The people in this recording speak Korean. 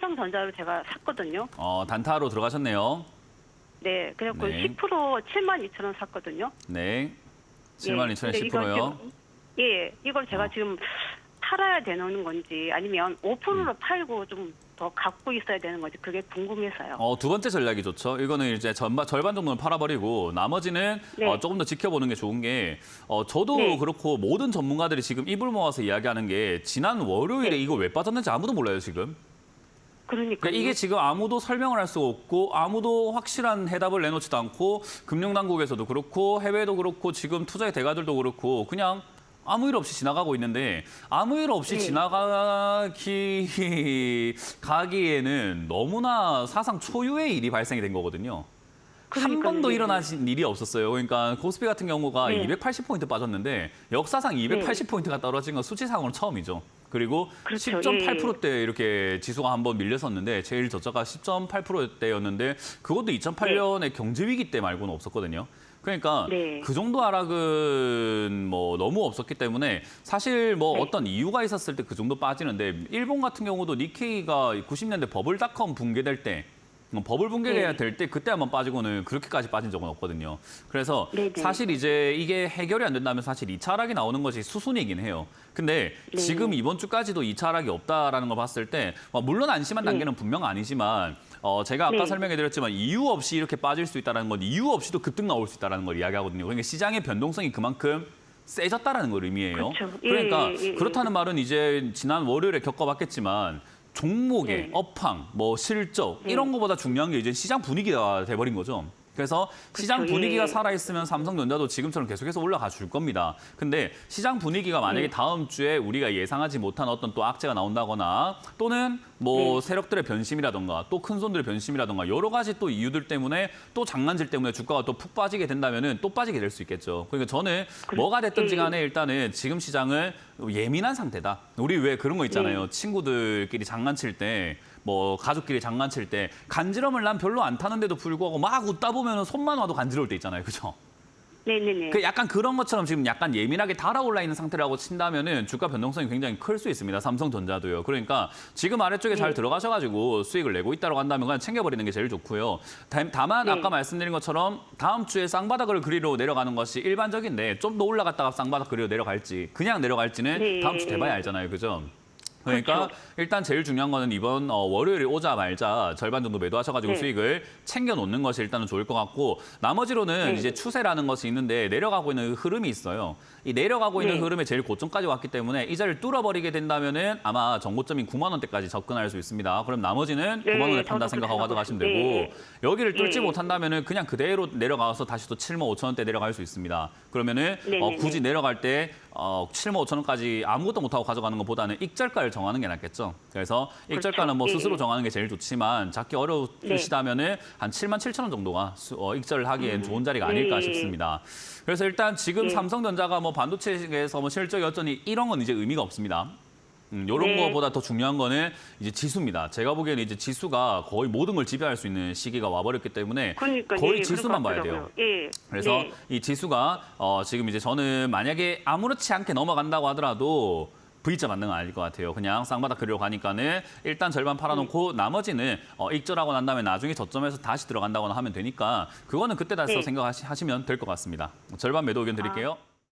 삼성전자로 제가 샀거든요. 어, 단타로 들어가셨네요. 네, 그래갖고 네. 10% 7만 2천 원 샀거든요. 네. 7만 2천에 근데 이걸 10%요. 지금- 예, 이걸 제가 어. 지금 팔아야 되는 건지 아니면 5%로 음. 팔고 좀 더 갖고 있어야 되는 건지 그게 궁금해서요. 어, 두 번째 전략이 좋죠. 이거는 이제 전반, 절반 정도는 팔아버리고 나머지는 네. 어, 조금 더 지켜보는 게 좋은 게 어, 저도 네. 그렇고 모든 전문가들이 지금 입을 모아서 이야기하는 게 지난 월요일에 네. 이거 왜 빠졌는지 아무도 몰라요, 지금. 그러니까 그러니까 이게 지금 아무도 설명을 할 수가 없고 아무도 확실한 해답을 내놓지도 않고 금융 당국에서도 그렇고 해외도 그렇고 지금 투자의 대가들도 그렇고 그냥 아무 일 없이 지나가고 있는데 아무 일 없이 네. 지나가기 가기에는 너무나 사상 초유의 일이 발생이 된 거거든요. 한 그러니까요. 번도 네. 일어나신 일이 없었어요. 그러니까 코스피 같은 경우가 네. 280포인트 빠졌는데 역사상 280포인트가 떨어진 건 수치상으로는 처음이죠. 그리고 그렇죠. 10.8%대 이렇게 지수가 한번 밀렸었는데 제일 저자가 10.8%대였는데 그것도 2008년에 경제 위기 때 말고는 없었거든요. 그러니까 네. 그 정도 하락은 뭐 너무 없었기 때문에 사실 뭐 네. 어떤 이유가 있었을 때 그 정도 빠지는데 일본 같은 경우도 니케이가 90년대 버블닷컴 붕괴될 때 어, 버블 붕괴가 네. 될때 그때 한번 빠지고는 그렇게까지 빠진 적은 없거든요. 그래서 네네. 사실 이제 이게 해결이 안 된다면 사실 2차 하락이 나오는 것이 수순이긴 해요. 근데 네. 지금 이번 주까지도 2차 하락이 없다라는 걸 봤을 때 어, 물론 안심한 네. 단계는 분명 아니지만 어, 제가 아까 네. 설명해 드렸지만 이유 없이 이렇게 빠질 수 있다는 건 이유 없이도 급등 나올 수 있다는 걸 이야기하거든요. 그러니까 시장의 변동성이 그만큼 세졌다라는 걸 의미해요. 그렇죠. 예, 그러니까 예, 예. 그렇다는 말은 이제 지난 월요일에 겪어봤겠지만 종목의 네. 업황, 뭐 실적 네. 이런 거보다 중요한 게 이제 시장 분위기가 돼버린 거죠. 그래서 시장 그렇죠. 분위기가 예. 살아있으면 삼성전자도 지금처럼 계속해서 올라가 줄 겁니다. 근데 시장 분위기가 만약에 네. 다음 주에 우리가 예상하지 못한 어떤 또 악재가 나온다거나 또는 뭐 네. 세력들의 변심이라던가 또 큰 손들의 변심이라던가 여러 가지 또 이유들 때문에 또 장난질 때문에 주가가 또 푹 빠지게 된다면은 또 빠지게 될 수 있겠죠. 그러니까 저는 뭐가 됐든지 예. 간에 일단은 지금 시장은 예민한 상태다. 우리 왜 그런 거 있잖아요. 네. 친구들끼리 장난칠 때 뭐 가족끼리 장난칠 때 간지럼을 난 별로 안 타는데도 불구하고 막 웃다 보면 손만 와도 간지러울 때 있잖아요. 그죠? 네네네. 그 약간 그런 것처럼 지금 약간 예민하게 달아올라 있는 상태라고 친다면은 주가 변동성이 굉장히 클 수 있습니다. 삼성전자도요. 그러니까 지금 아래쪽에 잘 네. 들어가셔가지고 수익을 내고 있다고 한다면 그냥 챙겨버리는 게 제일 좋고요. 다- 다만 네. 아까 말씀드린 것처럼 다음 주에 쌍바닥을 그리러 내려가는 것이 일반적인데 좀 더 올라갔다가 쌍바닥 그리러 내려갈지 그냥 내려갈지는 네. 다음 주 돼봐야 알잖아요. 그죠? 그러니까 그렇죠. 일단 제일 중요한 거는 이번 어, 월요일에 오자 말자 절반 정도 매도하셔가지고 네. 수익을 챙겨 놓는 것이 일단은 좋을 것 같고 나머지로는 네. 이제 추세라는 것이 있는데 내려가고 있는 흐름이 있어요. 이 내려가고 있는 네. 흐름의 제일 고점까지 왔기 때문에 이 자리를 뚫어버리게 된다면은 아마 정고점인 9만 원대까지 접근할 수 있습니다. 그럼 나머지는 네, 9만 원을 저도 판다 생각하고 가져가시면 되고 생각하고 여기를 뚫지 네. 못한다면은 그냥 그대로 내려가서 다시 또 7만 5천 원대 내려갈 수 있습니다. 그러면은 네, 어, 네, 굳이 네. 내려갈 때 어, 7만 5천 원까지 아무것도 못하고 가져가는 것보다는 익절가를 정하는 게 낫겠죠. 그래서 익절가는 뭐 예, 스스로 예. 정하는 게 제일 좋지만 잡기 어려우시다면 은 한 7만 7천 원 정도가 수- 어, 익절을 하기엔 좋은 자리가 아닐까 예, 예. 싶습니다. 그래서 일단 지금 예. 삼성전자가 뭐 반도체에서 뭐 실적이 어쩌니 이런 건 이제 의미가 없습니다. 음, 이런 네. 거보다 더 중요한 거는 이제 지수입니다. 제가 보기에는 이제 지수가 거의 모든 걸 지배할 수 있는 시기가 와버렸기 때문에 그러니까 거의 예, 지수만 봐야 것 돼요. 예. 그래서 네. 이 지수가 어, 지금 이제 저는 만약에 아무렇지 않게 넘어간다고 하더라도 V자 맞는 건 아닐 것 같아요. 그냥 쌍바닥 그리러 가니까는 일단 절반 네. 팔아놓고 나머지는 어, 익절하고 난 다음에 나중에 저점에서 다시 들어간다거나 하면 되니까 그거는 그때 다시 네. 생각하시면 될 것 같습니다. 절반 매도 의견 드릴게요.